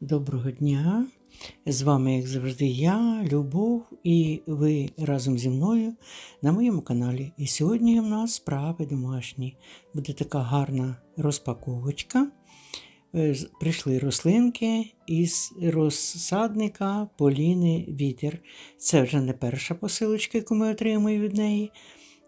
Доброго дня! З вами, як завжди, я, Любов, і ви разом зі мною на моєму каналі. І сьогодні в нас справи домашні. Буде така гарна розпаковочка. Е, Прийшли рослинки із розсадника Поліни Вітер. Це вже не перша посилочка, яку ми отримуємо від неї.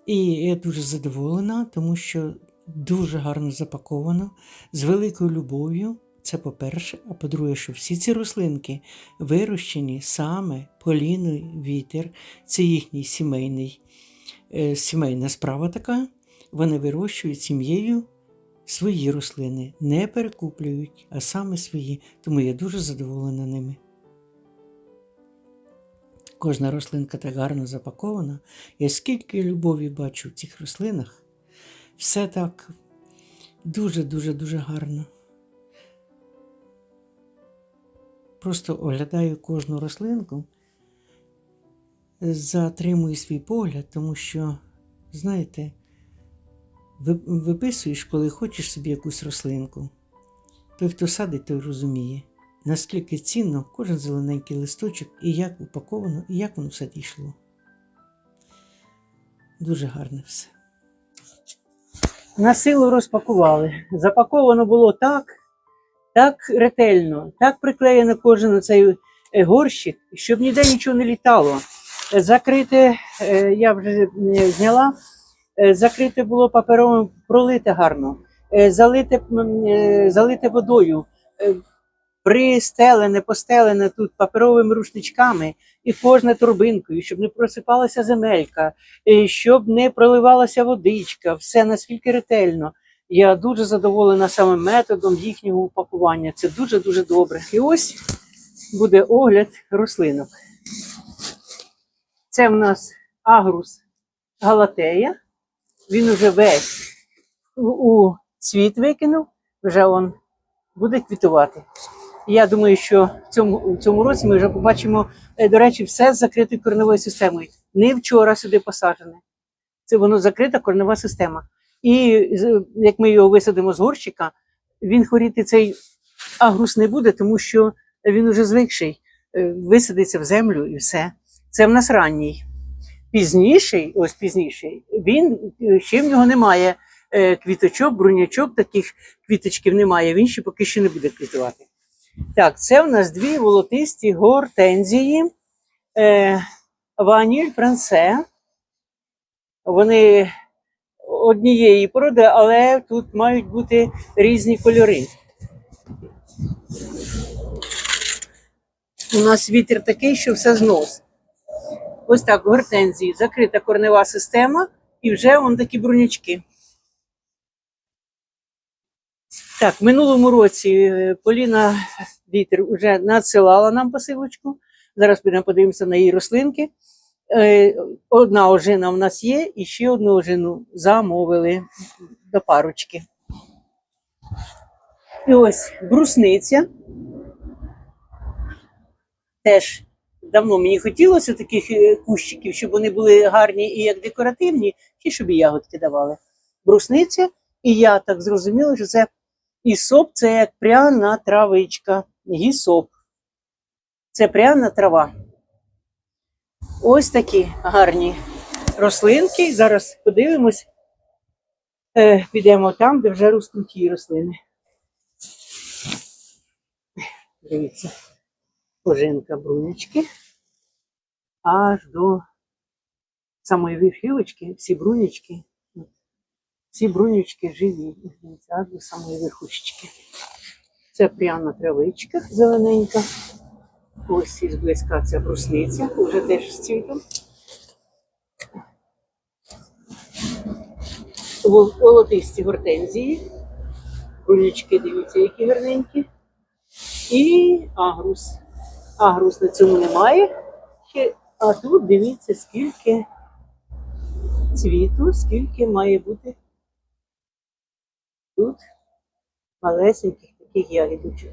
І я дуже задоволена, тому що дуже гарно запаковано, з великою любов'ю. Це по-перше, а по-друге, що всі ці рослинки вирощені саме Поліною Вітер. Це їхній сімейний, е, сімейна справа така. Вони вирощують сім'єю свої рослини, не перекуплюють, а саме свої. Тому я дуже задоволена ними. Кожна рослинка так гарно запакована. Я скільки любові бачу в цих рослинах. Все так дуже-дуже дуже гарно. Просто оглядаю кожну рослинку, затримую свій погляд, тому що, знаєте, виписуєш, коли хочеш собі якусь рослинку. Той, хто садить, той розуміє, наскільки цінно кожен зелененький листочок і як упаковано, і як воно все дійшло. Дуже гарне все. На силу розпакували. Запаковано було так, так ретельно, так приклеєно кожен цей е, горщик, щоб ніде нічого не літало. Е, Закрите, е, я вже зняла, закрите було паперовим, пролите гарно, залите, залите водою, пристелене, постелене тут паперовими рушничками і кожне турбинкою, щоб не просипалася земелька, щоб не проливалася водичка, все наскільки ретельно. Я дуже задоволена саме методом їхнього упакування. Це дуже-дуже добре. І ось буде огляд рослинок. Це в нас агрус галатея. Він уже весь у, цвіт викинув, вже он буде квітувати. Я думаю, що в цьому, в цьому році ми вже побачимо, е, до речі, все з закритою кореневою системою. Не вчора сюди посаджене. Це воно закрита коренева система. І як ми його висадимо з горщика, він хворіти цей агрус не буде, тому що він уже звикший, е, висадиться в землю і все. Це в нас ранній. Пізніший, ось пізніший, він е, ще в нього немає е, квіточок, брунячок, таких квіточків немає, він ще поки що не буде квітувати. Так, це в нас дві волотисті гортензії. Е, Ваніль Франце. Вони однієї породи, але тут мають бути різні кольори. У нас вітер такий, що все знос. Ось так, гортензії, закрита корнева система, і вже вон такі брунячки. Так, в минулому році е, Поліна Вітер вже надсилала нам посилочку. Зараз підемо подивимося на її рослинки. Е, Одна ожина в нас є, і ще одну ожину замовили до парочки. І ось брусниця. Теж давно мені хотілося таких е, кущиків, щоб вони були гарні і як декоративні, і щоб і ягодки давали. Брусниця, і я так зрозуміла, що це ісоп це як пряна травичка, гісоп. Це пряна трава. Ось такі гарні рослинки. Зараз подивимось. Е, підемо там, де вже ростуть ті рослини. Дивіться, пожинка брунячки. Аж до самої верхівочки, всі брунячки. Всі брунячки живі. Аж до самої верхушечки. Це пряна травичка зелененька. Ось із близька ця брусниця, вже теж з цвітом. Вол- Волотисті гортензії. Брунячки, дивіться, які гарненькі. І агрус. Агрус на цьому немає. А тут дивіться, скільки цвіту, скільки має бути тут малесеньких таких ягідочок.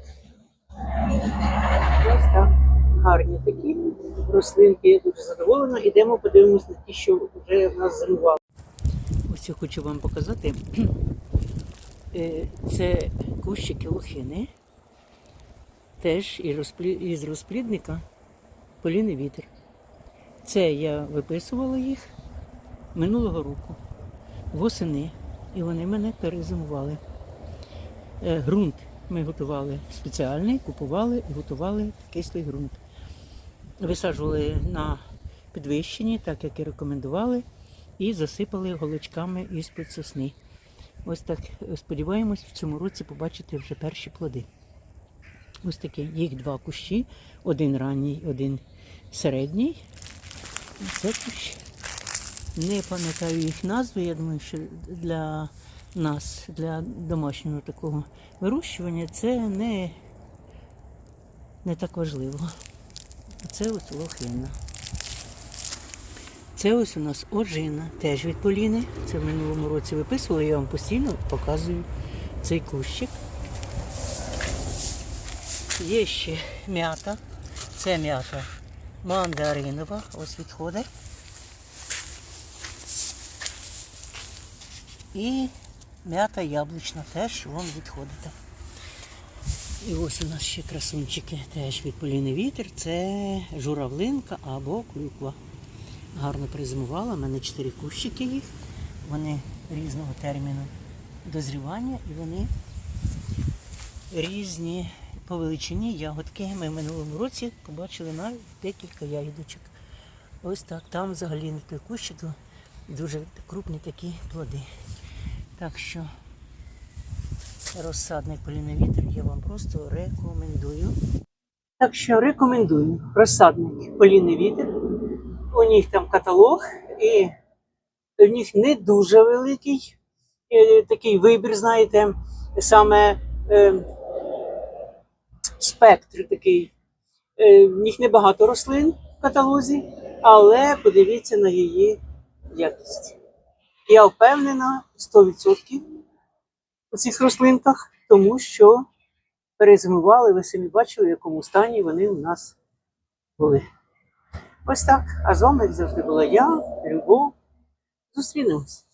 Ось так. Гарні такі рослинки. Я дуже задоволена. Ідемо подивимось на ті, що вже в нас зимували. Ось я хочу вам показати. Е, Це кущики лохини. теж із розплідника поліний вітер. Це я виписувала їх минулого року, восени, і вони мене перезимували. Е, Ґрунт ми готували спеціальний, купували і готували кислий ґрунт. Висаджували на підвищенні, так як і рекомендували, і засипали голочками із-під сосни. Ось так сподіваємось в цьому році побачити вже перші плоди. Ось такі, їх два кущі, один ранній, один середній. Це кущ. Не пам'ятаю їх назви, я думаю, що для нас, для домашнього такого вирощування, це не, не так важливо. Це ось лохина. Це ось у нас ожина, теж від Поліни. Це в минулому році виписувала, я вам постійно показую цей кущик. Є ще м'ята. Це м'ята мандаринова, ось відходить. І м'ята яблучна теж вон відходить. І ось у нас ще красунчики теж від Поліни Вітер. Це журавлинка або клюква. Гарно призимувала. У мене чотири кущики їх. Вони різного терміну дозрівання і вони різні по величині ягодки. Ми в минулому році побачили навіть декілька ягідочок. Ось так. Там взагалі на той кущику дуже крупні такі плоди. Так що розсадник поліний вітер я вам просто рекомендую. Так що рекомендую розсадник поліний вітер. У них там каталог, і в них не дуже великий е, такий вибір, знаєте, саме е, спектр такий. Е, в них небагато рослин в каталозі, але подивіться на її якість. Я впевнена 100% у цих рослинках, тому що перезимували, ви самі бачили, в якому стані вони у нас були. Ось так. А з вами завжди була я, Любов. Зустрінемось.